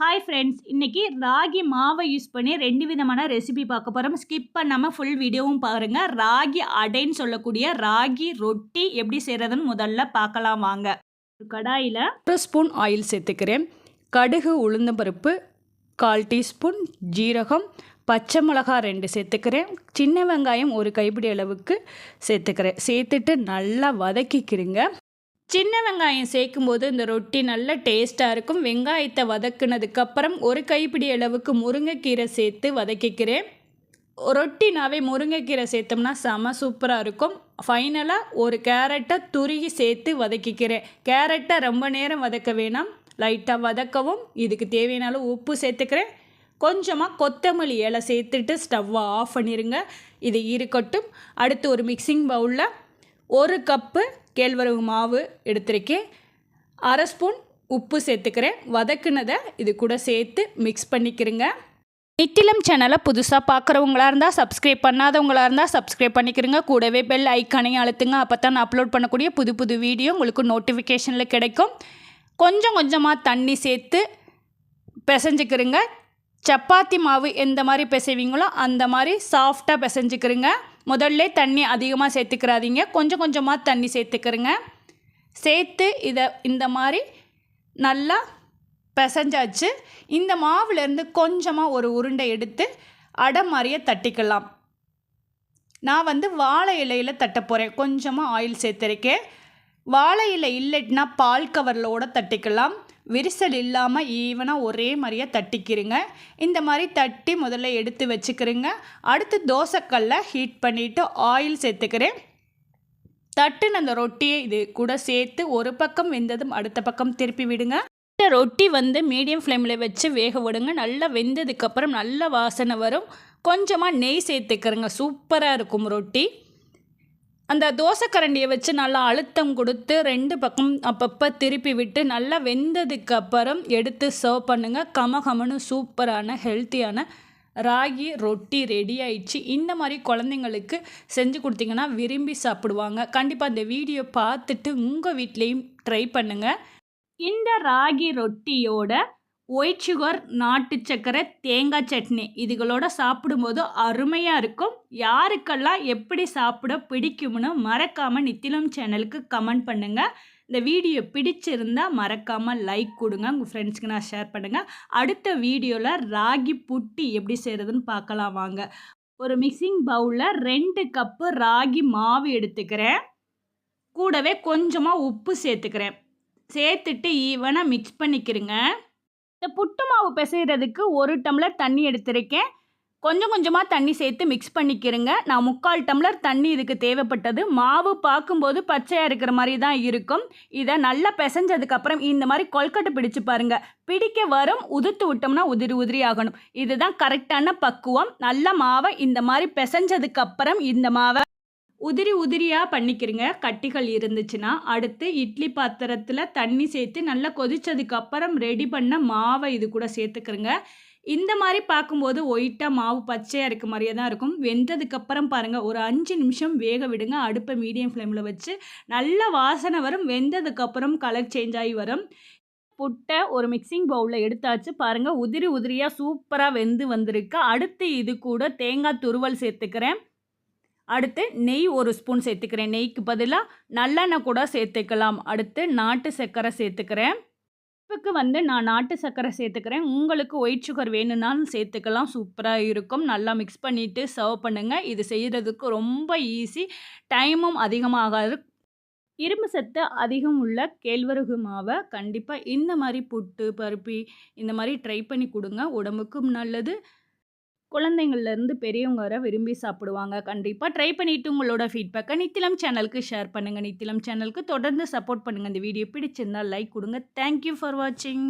Hi friends இன்றைக்கி ராகி மாவை use பண்ணி ரெண்டு விதமான ரெசிபி பார்க்க போகிறோம் ஸ்கிப் பண்ணாமல் ஃபுல் வீடியோவும் பாருங்கள் ராகி அடைன்னு சொல்லக்கூடிய ராகி ரொட்டி எப்படி செய்கிறதுன்னு முதல்ல பார்க்கலாம் வாங்க. ஒரு கடாயில் ஒரு ஸ்பூன் ஆயில் சேர்த்துக்கிறேன். கடுகு உளுந்தம்பருப்பு கால் டீஸ்பூன் ஜீரகம் பச்சை மிளகா ரெண்டு சேர்த்துக்கிறேன். சின்ன வெங்காயம் ஒரு கைப்பிடி அளவுக்கு சேர்த்துக்கிறேன். சேர்த்துட்டு நல்லா வதக்கிக்கிறேங்க சின்ன வெங்காயம் சேர்க்கும்போது இந்த ரொட்டி நல்ல டேஸ்ட்டாக இருக்கும். வெங்காயத்தை வதக்குனதுக்கப்புறம் ஒரு கைப்பிடி அளவுக்கு முருங்கைக்கீரை சேர்த்து வதக்கிக்கிறேன். ரொட்டினாவே முருங்கைக்கீரை சேர்த்தோம்னா செம சூப்பராக இருக்கும். ஃபைனலாக ஒரு கேரட்டை துருகி சேர்த்து வதக்கிக்கிறேன். கேரட்டை ரொம்ப நேரம் வதக்க வேணாம். லைட்டாக வதக்கவும். இதுக்கு தேவையான உப்பு சேர்த்துக்கிறேன். கொஞ்சமாக கொத்தமல்லி இலை சேர்த்துட்டு ஸ்டவ்வை ஆஃப் பண்ணிடுங்க இது இருக்கட்டும். அடுத்து ஒரு மிக்சிங் பவுலில் ஒரு கப்பு கேழ்வரகு மாவு எடுத்திருக்கேன். அரை ஸ்பூன் உப்பு சேர்த்துக்கிறேன். வதக்குனதை இது கூட சேர்த்து மிக்ஸ் பண்ணிக்கிறேங்க. நித்திலம் சேனலை புதுசாக பார்க்குறவங்களா இருந்தால் சப்ஸ்கிரைப் பண்ணாதவங்களா இருந்தால் சப்ஸ்கிரைப் பண்ணிக்கிறங்க. கூடவே பெல் ஐக்கானையும் அழுத்துங்க. அப்போ தான் நான் அப்லோட் பண்ணக்கூடிய புது புது வீடியோ உங்களுக்கு நோட்டிஃபிகேஷனில் கிடைக்கும். கொஞ்சம் கொஞ்சமாக தண்ணி சேர்த்து பிசைஞ்சிக்கிறங்க. சப்பாத்தி மாவு எந்த மாதிரி பிசைவீங்களோ அந்த மாதிரி சாஃப்டாக பிசைஞ்சிக்கிறங்க. முதல்ல தண்ணி அதிகமாக சேர்த்துக்கிறாதீங்க. கொஞ்சம் கொஞ்சமாக தண்ணி சேர்த்துக்கிறங்க. சேர்த்து இதை இந்த மாதிரி நல்லா பிசைஞ்சாச்சு. இந்த மாவுலேருந்து கொஞ்சமாக ஒரு உருண்டை எடுத்து அடை மாதிரியே தட்டிக்கலாம். நான் வந்து வாழை இலையில் தட்ட போகிறேன் கொஞ்சமாக ஆயில் சேர்த்துருக்கேன் வாழை இலை இல்லைட்னா பால் கவரில் கூட தட்டிக்கலாம். விரிசல் இல்லாமல் ஈவனாக ஒரே மாதிரியாக தட்டிக்கிறீங்க. இந்த மாதிரி தட்டி முதல்ல எடுத்து வச்சுக்கிறீங்க. அடுத்து தோசைக்கல்லை ஹீட் பண்ணிவிட்டு ஆயில் சேர்த்துக்கிறேன். தட்டுன்னு அந்த ரொட்டியை இது கூட சேர்த்து ஒரு பக்கம் வெந்ததும் அடுத்த பக்கம் திருப்பி விடுங்க. இந்த ரொட்டி வந்து மீடியம் ஃப்ளேமில் வச்சு வேக விடுங்க. நல்லா வெந்ததுக்கப்புறம் நல்ல வாசனை வரும். கொஞ்சமாக நெய் சேர்த்துக்கிறேங்க. சூப்பராக இருக்கும் ரொட்டி. அந்த தோசைக்கரண்டியை வச்சு நல்லா அழுத்தம் கொடுத்து ரெண்டு பக்கம் அப்பப்போ திருப்பி விட்டு நல்லா வெந்ததுக்கு அப்புறம் எடுத்து சர்வ் பண்ணுங்கள் கமகமனு சூப்பரான ஹெல்த்தியான ராகி ரொட்டி ரெடி ஆயிடுச்சு. இந்த மாதிரி குழந்தைங்களுக்கு செஞ்சு கொடுத்தீங்கன்னா விரும்பி சாப்பிடுவாங்க. கண்டிப்பாக இந்த வீடியோ பார்த்துட்டு உங்கள் வீட்லேயும் ட்ரை பண்ணுங்கள் இந்த ராகி ரொட்டியோட ஒயிட் சுகர் நாட்டு சக்கரை தேங்காய் சட்னி. இதுகளோட சாப்பிடும்போது அருமையாக இருக்கும். யாருக்கெல்லாம் எப்படி சாப்பிட பிடிக்கும்னு மறக்காமல் நித்திலம் சேனலுக்கு கமெண்ட் பண்ணுங்கள் இந்த வீடியோ பிடிச்சிருந்தால் மறக்காமல் லைக் கொடுங்க. உங்கள் ஃப்ரெண்ட்ஸ்க்கு நான் ஷேர் பண்ணுங்கள் அடுத்த வீடியோவில் ராகி புட்டி எப்படி செய்கிறதுன்னு பார்க்கலாம் வாங்க. ஒரு மிக்சிங் பவுலில் ரெண்டு கப்பு ராகி மாவு எடுத்துக்கிறேன். கூடவே கொஞ்சமாக உப்பு சேர்த்துக்கிறேன். சேர்த்துட்டு ஈவனாக மிக்ஸ் பண்ணிக்கிறேங்க இந்த புட்டு மாவு பிசைகிறதுக்கு ஒரு டம்ளர் தண்ணி எடுத்திருக்கேன். கொஞ்சம் கொஞ்சமாக தண்ணி சேர்த்து மிக்ஸ் பண்ணிக்கிறேங்க. நான் முக்கால் டம்ளர் தண்ணி இதுக்கு தேவைப்பட்டது. மாவு பார்க்கும்போது பச்சையாக இருக்கிற மாதிரி தான் இருக்கும். இதை நல்லா பிசைஞ்சதுக்கப்புறம் இந்த மாதிரி கொல்கட்டை பிடிச்சு பாருங்கள் பிடிக்க வரும் உதிர்த்து விட்டோம்னா உதிரி உதிரி ஆகணும். இதுதான் கரெக்டான பக்குவம். நல்ல மாவை இந்த மாதிரி பிசைஞ்சதுக்கப்புறம் இந்த மாவை உதிரி உதிரியாக பண்ணிக்கிறங்க கட்டிகள் இருந்துச்சுன்னா அடுத்து இட்லி பாத்திரத்தில் தண்ணி சேர்த்து நல்லா கொதித்ததுக்கப்புறம் ரெடி பண்ண மாவை இது கூட சேர்த்துக்கிறங்க இந்த மாதிரி பார்க்கும்போது ஒயிட்டாக மாவு பச்சையாக இருக்க மாதிரியே தான் இருக்கும். வெந்ததுக்கப்புறம் பாருங்கள் ஒரு அஞ்சு நிமிஷம் வேக விடுங்க. அடுப்பை மீடியம் ஃப்ளேமில் வச்சு நல்ல வாசனை வரும். வெந்ததுக்கப்புறம் கலர் சேஞ்ச் ஆகி வரும். புட்டை ஒரு மிக்சிங் பவுலில் எடுத்தாச்சு. பாருங்கள் உதிரி உதிரியாக சூப்பராக வெந்து வந்திருக்கு. அடுத்து இது கூட தேங்காய் துருவல் சேர்த்துக்கிறேன். அடுத்து நெய் ஒரு ஸ்பூன் சேர்த்துக்கிறேன். நெய்க்கு பதிலாக நல்லெண்ணெய் கூட சேர்த்துக்கலாம். அடுத்து நாட்டு சர்க்கரை சேர்த்துக்கிறேன். இப்புக்கு வந்து நான் நாட்டு சர்க்கரை சேர்த்துக்கிறேன். உங்களுக்கு ஒயிட் சுகர் வேணும்னாலும் சேர்த்துக்கலாம். சூப்பராக இருக்கும். நல்லா மிக்ஸ் பண்ணிவிட்டு சர்வ் பண்ணுங்கள் இது செய்கிறதுக்கு ரொம்ப ஈஸி டைமும் அதிகமாகாது. இரும்பு சத்து அதிகம் உள்ள கேழ்வரகு மாவை கண்டிப்பாக இந்த மாதிரி புட்டு பருப்பி இந்த மாதிரி ட்ரை பண்ணி கொடுங்க. உடம்புக்கும் நல்லது. குழந்தைங்கள்லேருந்து பெரியவங்க வர விரும்பி சாப்பிடுவாங்க. கண்டிப்பாக ட்ரை பண்ணிவிட்டு உங்களோட ஃபீட்பேக்கை நித்திலம் சேனலுக்கு ஷேர் பண்ணுங்கள் நித்திலம் சேனலுக்கு தொடர்ந்து சப்போர்ட் பண்ணுங்கள் இந்த வீடியோ பிடிச்சிருந்தால் லைக் கொடுங்க. தேங்க்யூ ஃபார் வாட்சிங்